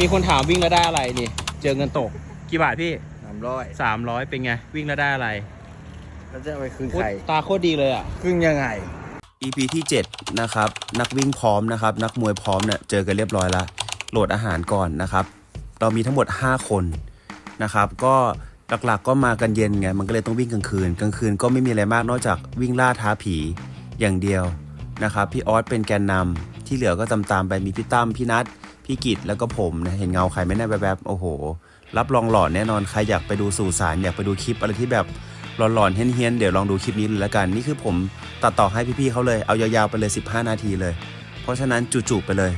มีคนถามวิ่งแล้วได้อะไรนี่ เจอเงินตก กี่บาทพี่สามร้อยสามร้อยเป็นไง วิ่งแล้วได้อะไรแล้วจะเอาไปคืนอุ๊ยใครตาโคตรดีเลยอะครึ่งยังไง EP ที่7นะครับนักวิ่งพร้อมนะครับนักมวยพร้อมเนี่ยเจอกันเรียบร้อยแล้วโหลดอาหารก่อนนะครับ เรามีทั้งหมด 5 คนนะครับ ก็หลักๆก็มากันเย็นไงมันก็เลยต้องวิ่งกลางคืน กลางคืนก็ไม่มีอะไรมากนอกจากวิ่งล่าท้าผีอย่างเดียวนะครับพี่ออสเป็นแกนนำที่เหลือก็ตามๆไปมีพี่ตั้มพี่นัท พี่กิตแล้วก็ผมนะเห็นเงาใครไหม่แน่แบบๆโอ้โห รับรองหลอนแน่นอนใครอยากไปดูสู่สารอยากไปดูคลิปอะไรที่แบบหลอนๆเฮี้ยนๆเดี๋ยวลองดูคลิปนี้เลยละกัน นี่คือผมตัดต่อให้พี่ๆเขาเลยเอายาวๆไปเลย 15 นาทีเลย เพราะฉะนั้นจุๆไปเลย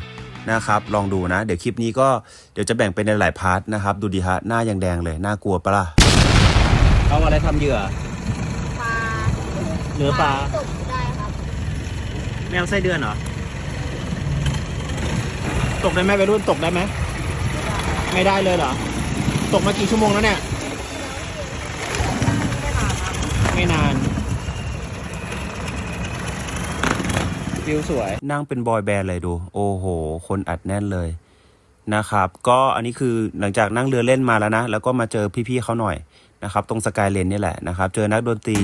นะครับลองดูนะ เดี๋ยวคลิปนี้ก็เดี๋ยวจะแบ่งเป็นในหลายพาร์ทนะครับ ดูดีฮะหน้ายังแดงเลยน่ากลัวปะล่ะเอาอะไรทำเหยื่อปลาเนื้อปลาตกได้ครับแมวไส้เดือนเหรอ ตกได้ไหมวัยรุ่นตกได้ไหมไม่ได้เลยเหรอ ตกมากี่ชั่วโมงแล้วเนี่ย ไม่นาน วิวสวย นั่งเป็นบอยแบนด์เลยดู โอ้โห คนอัดแน่นเลยนะครับ ก็อันนี้คือหลังจากนั่งเรือเล่นมาแล้วนะ แล้วก็มาเจอพี่ๆเขาหน่อยนะครับ ตรงสกายเลนนี่แหละนะครับ เจอนักดนตรี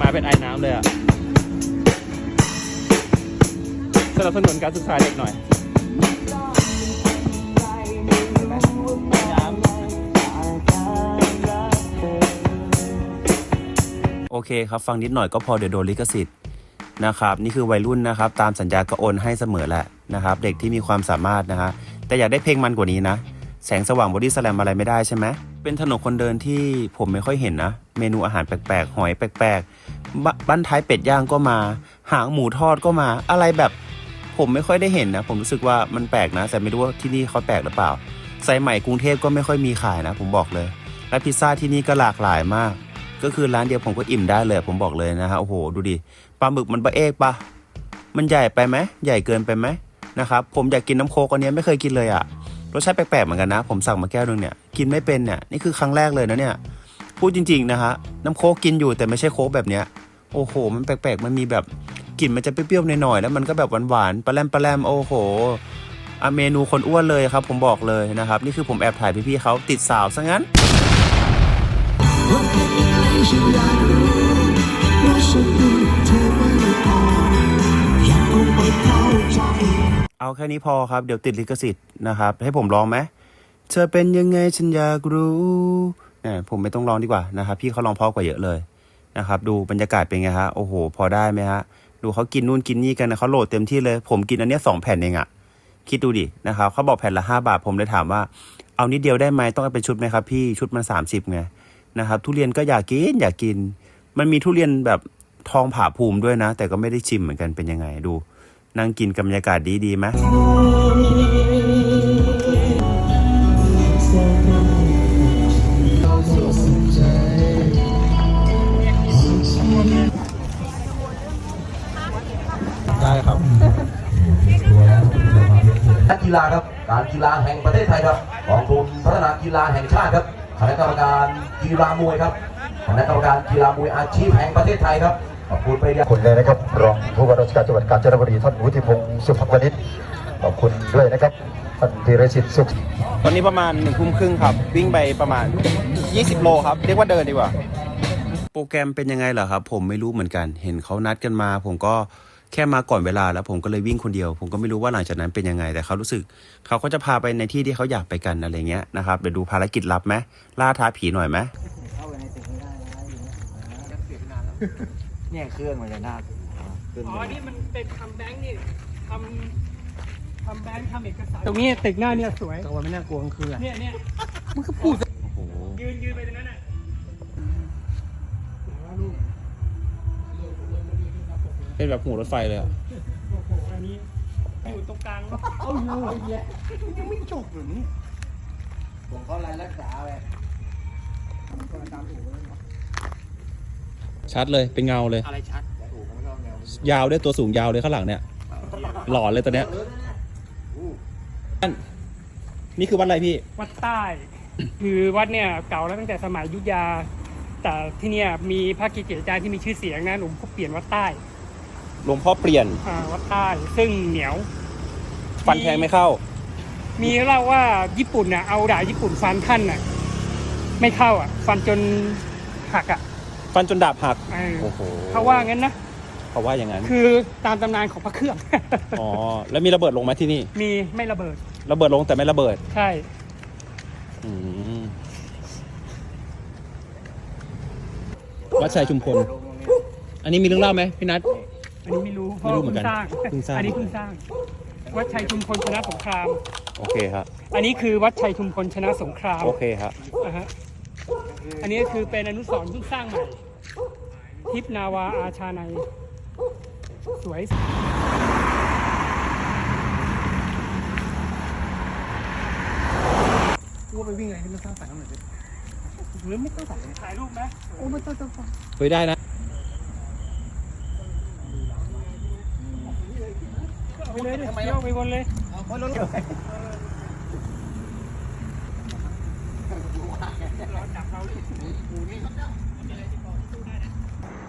มาเป็นไอ้น้ำเลยอะ นับสนุนการศึกษาเด็กหน่อยโอเคครับ ฟังนิดหน่อยก็พอเดี๋ยวโดนลิขสิทธิ์นะครับนี่คือวัยรุ่นนะครับ ตามสัญญาก็โอนให้เสมอแหละนะครับ เด็กที่มีความสามารถนะฮะแต่อยากได้เพลงมันกว่านี้นะ แสงสว่างบอดี้สแลมอะไรไม่ได้ใช่ไหมเป็นถนนคนเดินที่ผมไม่ค่อยเห็นนะ เมนูอาหารแปลกๆ หอยแปลกๆบบ้านท้ายเป็ดย่างก็มา หางหมูทอดก็มา อะไรแบบ ผมไม่ค่อยได้เห็นนะ ผมรู้สึกว่ามันแปลกนะ แต่ไม่รู้ว่าที่นี่เขาแปลกหรือเปล่าสายใหม่กรุงเทพก็ไม่ค่อยมีขายนะ ผมบอกเลย และพิซซ่าที่นี่ก็หลากหลายมาก ก็คือร้านเดียวผมก็อิ่มได้เลยผมบอกเลยนะฮะโอ้โหดูดิปลาหมึกมันบะเอกปะมันใหญ่ไปไหมใหญ่เกินไปไหมนะครับผมอยากกินน้ำโคกอันนี้ไม่เคยกินเลยอะรสชาติแปลกๆเหมือนกันนะ ผมสั่งมาแก้วนึงเนี่ยกินไม่เป็นเนี่ยนี่คือครั้งแรกเลยนะเนี่ยพูดจริงๆนะฮะน้ำโคกกินอยู่แต่ไม่ใช่โคกแบบเนี้ยโอ้โห มันแปลกๆ มันมีแบบ กลิ่นมันจะเปรี้ยวๆหน่อยๆแล้วมันก็แบบหวานๆปลาแรมปลาแรมโอ้โหอะเมนูคนอ้วนเลยครับ ผมบอกเลยนะครับ นี่คือผมแอบถ่ายพี่ๆเขาติดสาวซะงั้นเอาแค่นี้พอครับ เดี๋ยวติดลิขสิทธิ์นะครับ ให้ผมร้องไหมเธอเป็นยังไงฉันอยากรู้เนี่ยผมไม่ต้องร้องดีกว่านะครับ พี่เขาร้องเพราะกว่าเยอะเลยนะครับ ดูบรรยากาศเป็นไงฮะ โอ้โห พอได้ไหมฮะ ดูเขากินนู่นกินนี่กันนะเขาโหลดเต็มที่เลย ผมกินอันเนี้ยสองแผ่นเองอะคิดดูดินะครับเขาบอกแผ่นละห้าบาท ผมเลยถามว่า เอานิดเดียวได้ไหมต้องเอาเป็นชุดไหมครับ พี่ชุดมันสามสิบไงนะครับ ทุเรียนก็อยากกินอยากกิน มันมีทุเรียนแบบทองผาภูมิด้วยนะ แต่ก็ไม่ได้ชิมเหมือนกันเป็นยังไงดู นั่งกินกับบรรยากาศดีดีไหม ฬาครับ การกีฬาแห่งประเทศไทยครับกองทุนพัฒนากีฬาแห่งชาติครับคณะกรรมการกีฬามวยครับคณะกรรมการกีฬามวยอาชีพแห่งประเทศไทยครับขอบคุณไปยังขอบคุณเลยนะครับรองผู้ว่าราชการจังหวัดกาญจนบุรีท่านวุฒิพงศ์สุภวณิชขอบคุณด้วยนะครับท่านธีรชิตสุขวันนี้ประมาณหนึ่งทุ่มครึ่งครับ วิ่งไปประมาณ 20 โลครับ เรียกว่าเดินดีกว่า โปรแกรมเป็นยังไงเหรอครับ ผมไม่รู้เหมือนกัน เห็นเขานัดกันมา ผมก็ แค่มาก่อนเวลาแล้วผมก็เลยวิ่งคนเดียว ผมก็ไม่รู้ว่าหลังจากนั้นเป็นยังไง แต่เขารู้สึก เขาก็จะพาไปในที่ที่เขาอยากไปกันอะไรเงี้ยนะครับเดี๋ยวดูภารกิจลับไหมล่าท้าผีหน่อยไหมเนี่ยเครื่องมันจะน่าขึ้นอ๋อ นี่มันเป็นทำแบงค์นี่ทำทำแบงค์ทำเอกสาร ตรงนี้ตึกหน้าเนี่ยสวยแต่ว่าไม่น่ากลัวกลางคืนอะเนี่ยเนี่ยมันก็พูด เป็นแบบหัวรถไฟเลยอะอันนี้อยู่ตรงกลางผมเขารายรักษาไปชัดเลยเป็นเงาเลย อะไรชัดยาวด้วยตัวสูงยาวเลยข้างหลังเนี่ย หลอนเลยตัวเนี้ยนี่คือวัดอะไรพี่ วัดใต้ คือวัดเนี่ยเก่าแล้วตั้งแต่สมัยอยุธยา แต่ที่เนี่ยมีพระกิจเจอาจารย์ที่มีชื่อเสียงนะหลวงพ่อเปลี่ยนวัดใต้ หลวงพ่อเปลี่ยนอ่าวัดใต้ซึ่งเหนียว ฟันแทงไม่เข้า มีเล่าว่าญี่ปุ่นน่ะเอาดาบญี่ปุ่นฟันท่านน่ะ ไม่เข้าอะ ฟันจนหักอะฟันจนดาบหักเออโอ้โหเขาว่างั้นนะ เขาว่าอย่างนั้นคือตามตำนานของพระเครื่อง อ๋อแล้วมีระเบิดลงไหมที่นี่ มีไม่ระเบิด ระเบิดลงแต่ไม่ระเบิด ใช่ อืมวัดชัยชุมพล อันนี้มีเรื่องเล่าไหมพี่นัท อันนี้ไม่รู้เพไม่ราะรู้เหมือนกันเพิ่งสร้าง เพิ่งสร้าง อันนี้เพิ่งสร้าง วัดชัยชุมพลชนะสงคราม โอเคครับอันนี้คือวัดชัยชุมพลชนะสงคราม โอเคครับอ่าฮะอันนี้คือเป็นอนุสรณ์เพิ่งสร้างใหม่ ทิพนาวาอาชาในยสวยว่าไปวิ่งอะไรที่มันสร้างสรรค์หน่อยสิหรือไม่ต้องตัดถ่ายรูปไหมโอ้ไม่ต้องต้องเฮ้ยได้นะ เอาไปเลยดิเที่ยวไปวนเลย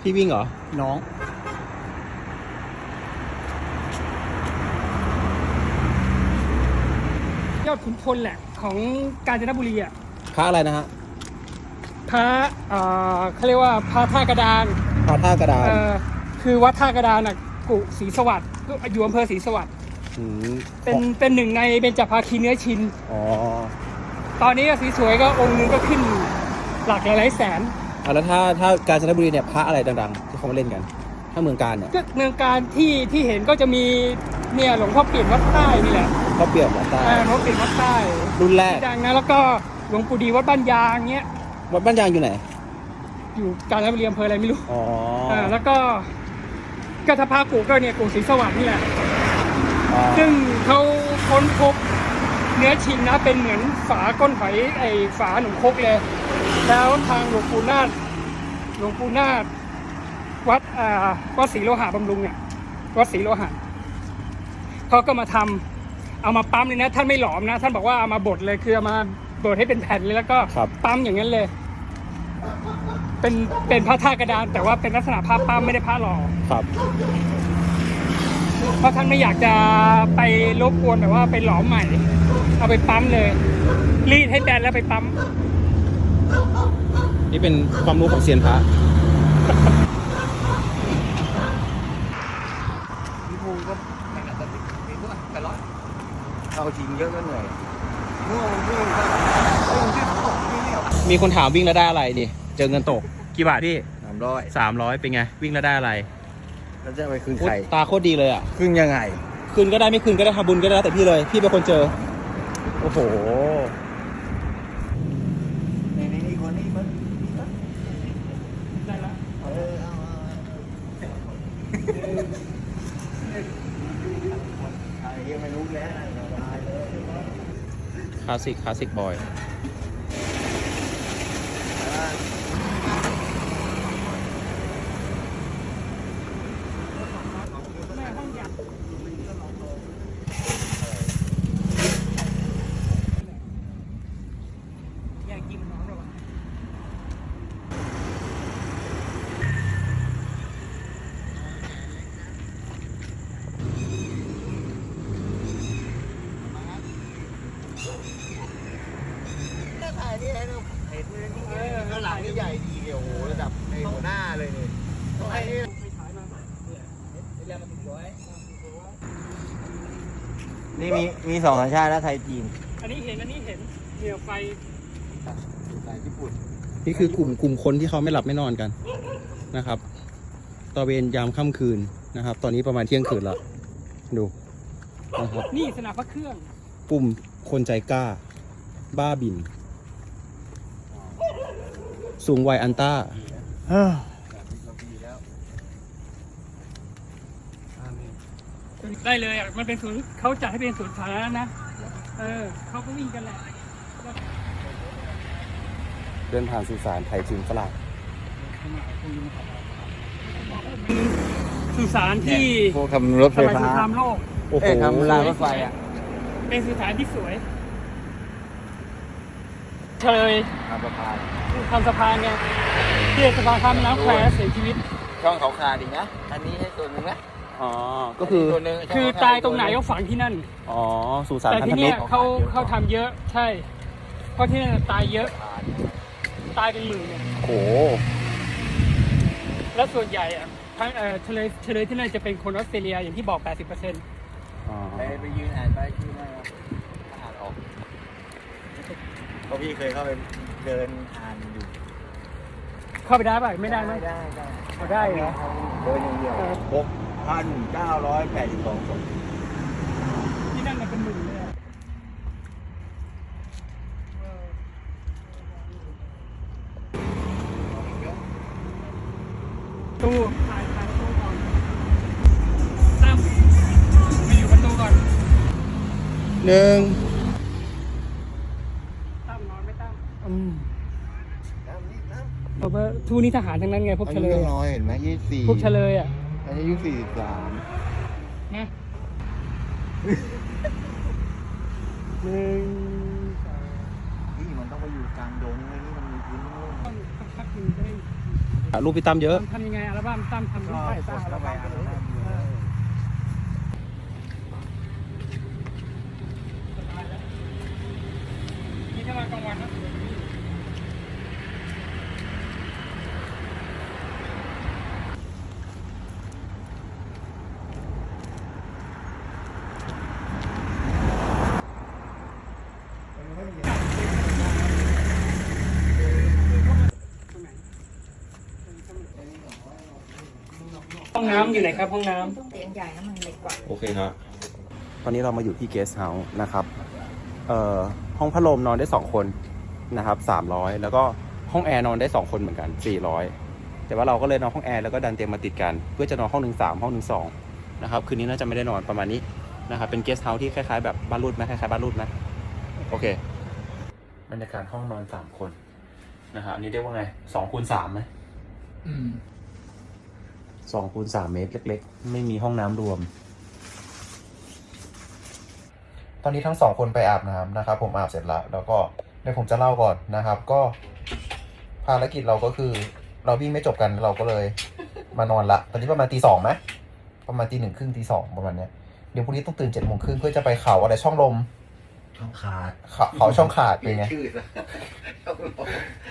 พี่วิ่งเหรอ น้องยอดขุนพลแหละของกาญจนบุรีอะพระอะไรนะฮะพระเอ่อเขาเรียกว่าพระท่ากระดานพระท่ากระดาน เอ่อคือวัดท่ากระดานน่ะ กุศรีสวัสดิ์อยู่อำเภอศรีสวัสดิ์มเป็นเป็นหนึ่งในเบญจภาคีเนื้อชิน อ๋อตอนนี้ก็สีสวยก็องค์หนึงก็ขึ้นหลักหลายๆแสน อะแล้วถ้าถ้ากาญจนบุรีเนี่ยพระอะไรดังๆ ที่เขามาเล่นกัน ถ้าเมืองการเนี่ยก็เมืองการที่ที่เห็นก็จะมีเนี่ยหลวงพ่อเปลี่ยนวัดใต้นี่แหละก็เปรียบวัดใต้อ่าหลวงพ่อเปลี่ยนวัดใต้รุ่นแรกดังนะแล้วก็หลวงปู่ดีวัดบ้านยางเงี้ยวัดบ้านยางอยู่ไหนอยู่กาญจนบุรีอำเภออะไรไม่รู้อ๋ออ่าแล้วก็ ก็ถ้าพากูก็เนี่ยกูศรีสวัสดิ์นี่แหละอ๋อซึ่งเขาค้นพบเนื้อชินนะเป็นเหมือนฝาก้นหอยไอฝาหนุ่มครกเลย แล้วทางหลวงปู่นาฏหลวงปู่นาฏวัดอ่าวัดศรีโลหะบำรุงเนี่ยวัดศรีโลหะเขาก็มาทำเอามาปั๊มเลยนะ ท่านไม่หลอมนะ ท่านบอกว่าเอามาบดเลยคือเอามาบดให้เป็นแผ่นเลยแล้วก็ครับ ปั๊มอย่างนั้นเลย เป็นเป็นพระท่ากระดาน แต่ว่าเป็นลักษณะผ้าปั๊มไม่ได้ผ้าหล่อครับ เพราะท่านไม่อยากจะไปรบกวนแบบว่าไปหลอมใหม่ เอาไปปั๊มเลย รีดให้แบนแล้วไปปั๊มนี่เป็นความรู้ของเซียนพระพี่ภูมิก็ไม่น่าจะติดมีพวกแต่ร้อยเอาจริงเยอะก็เหนื่อยเมื่อวันวิ่งก็วิ่งที่ตกวิ่งไม่ออกมีคนถามวิ่งแล้วได้อะไรดิ เจอเงินตก กี่บาทพี่สามร้อยสามร้อยเป็นไง วิ่งแล้วได้อะไรแล้วจะไปคืนโคตใครรตาโคตรดีเลยอะ คืนยังไง คืนก็ได้ไม่คืนก็ได้ทำบุญก็ได้แล้วแต่พี่เลย พี่เป็นคนเจอ โอ้โหนี่นี่นี่คนนี้มันได้ละเออเอาเอาไอ้เหี้ยังไม่รู้แล้วตายเลยคลาสสิกคลาสสิกบอย แม่ห้องยัดอยากกินน้องหรอวะ ถ่าย นี่ให้ดูเห็นเลยนี่ข้างหลังนี่ใหญ่ดีโอ้โหระดับในหัวหน้าเลยนี่ต้องให้นี่ไปฉายมาก่อนเนี่ยนี่มีมีสองสัญชาตินะไทยจีน อันนี้เห็นอันนี้เห็นเหนียวไฟสายญี่ปุ่นนี่คือกลุ่มกลุ่มคนที่เขาไม่หลับไม่นอนกันนะครับตระเวนยามค่ำคืนนะครับ ตอนนี้ประมาณเที่ยงคืนแล้วดูนะครับนี่สนามพระเครื่องกลุ่มคนใจกล้า บ้าบิน สูงวัยอันต้าได้เลยอะ มันเป็นศูนย์เขาจัดให้เป็นศูนย์สาธารณะนะ เออเขาก็วิ่งกันแหละ เดินผ่านสุสานไทยจีนฝรั่งสุสานที่พวกทำรถสไฟมัยสฟ้างครามโลกโอ้โหเอ้ยทำรางรถไฟอะ เป็นสุสานที่สวยเคยทำประพาน ทำสะพานไงที่สะพานข้ามแม่น้ำแควเสียชีวิต ช่องเขาขาดอีกนะ อันนี้ให้ตัวหนึงนะออ๋อ ก็คือตัวหนึ่งคือตายตรงไหนก็ฝังที่นั่น อ๋อ สุสานแต่พันที่ธมิเนี้ตยรเขาเขาทำเยอะใช่ เพราะที่นั่นตายเยอะ ตายเป็นหมื่นเนี่ยโหแล้วส่วนใหญ่อะทั้งเอ่อเฉลยเฉลยที่นั่นจะเป็นคนออสเตรเลียอย่างที่บอก 80%อ๋อ ไปไปยืนอ่านไปชื่อหน้าอ่านออกเพราะพี่เคยเข้าไป เดินอ่านอยู่เข้าไปได้ป่ะไม่ได้มั้ยได้ได้ เอาได้เหรอ เดินอย่างเดียวหกพันเก้าร้อยแปดสิบสองศพ เพราะว่าทูนี่ทหารทั้งนั้นไงพวกอาเฉยุลยยังน้อยเห็นไหมยี่สี่พวกเฉลยอะอันนี้อายุสี่สิบสามนะหนึ่งสองนี่มันต้องไปอยู่กลางดงเลยนี่มันมีพื้นโล่งต้องต้องพักหนึ่งได้รูปพี่ตั้มเยอะ ทำยังไงอัลบั้มตั้มทำก็ได้กตั้มดอัลเข้าไปบั้มอ่านเออนี่ถ้ามากลางวันนะห้ องน้ำอยู่ไหนครับห้องน้ำเตียงใหญ่นะมันเล็กกว่า โอเคครับ ตอนนี้เรามาอยู่ที่เกสต์เฮาส์นะครับ เอ่อ ห้องพัดลมนอนได้สองคนนะครับสามร้อยแล้วก็ห้องแอร์นอนได้สองคนเหมือนกันสี่ร้อยแต่ว่าเราก็เลยนอนห้องแอร์แล้วก็ดันเตียงมาติดกัน เพื่อจะนอนห้องหนึ่งสามห้องหนึ่งสองนะครับ คืนนี้น่าจะไม่ได้นอนประมาณนี้นะครับ เป็นเกสต์เฮาส์ที่คล้ายๆแบบบ้านรูดไหมคล้ายๆบ้านรูดไหมโอเค บรรยากาศห้องนอนสามคนนะครับอันนี้เรียกว่าไงสองคูณสามไหม สองคูณสามเมตรเล็ก ๆ ไม่มีห้องน้ำรวม ตอนนี้ทั้งสองคนไปอาบน้ำนะครับ ผมอาบเสร็จแล้ว แล้วก็เดี๋ยวผมจะเล่าก่อนนะครับ ก็ภารกิจเราก็คือ เราวิ่งไม่จบกันเราก็เลยมานอนละ ตอนนี้ประมาณตีสองไหมประมาณตีหนึ่งครึ่งตีสองประมาณเนี้ยเดี๋ยวพรุ่งนี้ต้องตื่นเจ็ดโมงครึ่งเพื่อจะไปเขาอะไรช่องลม ช่องขาดเขาเขาช่องขาดเป็นไงชื่อซะช่องลม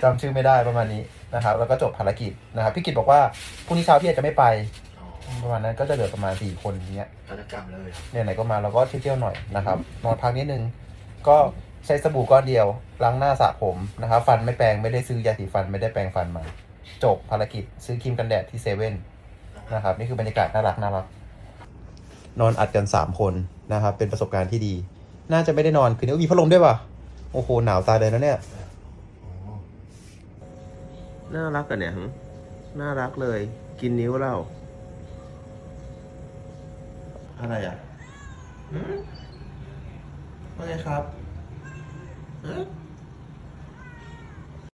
จำชื่อไม่ได้ประมาณนี้นะครับ แล้วก็จบภารกิจนะครับพี่กิตบอกว่าพรุ่งนี้เช้าพี่อาจจะไม่ไป ประมาณนั้นก็จะเหลือประมาณสี่คนอย่างเงี้ยฆาตกรรมเลยเนี่ยไหนๆก็มาเราก็เที่ยวๆหน่อยนะครับนอนพักนิดนึงก็ใช้สบู่ก้อนเดียวล้างหน้าสระผมนะครับฟันไม่แปรงไม่ได้ซื้อยาสีฟันไม่ได้แปรงฟันมา จบภารกิจซื้อครีมกันแดดที่เซเว่นนะครับนี่คือบรรยากาศน่ารักน่ารักนอนอัดกันสามคนนะครับ เป็นประสบการณ์ที่ดี น่าจะไม่ได้นอน คืนนี้มีพัดลมด้วยป่ะ โอ้โห หนาวตายเลยนะเนี่ย น่ารักกันเนี่ยน่ารักเลย กินนิ้วเรา อะไรอะว่าไงครับ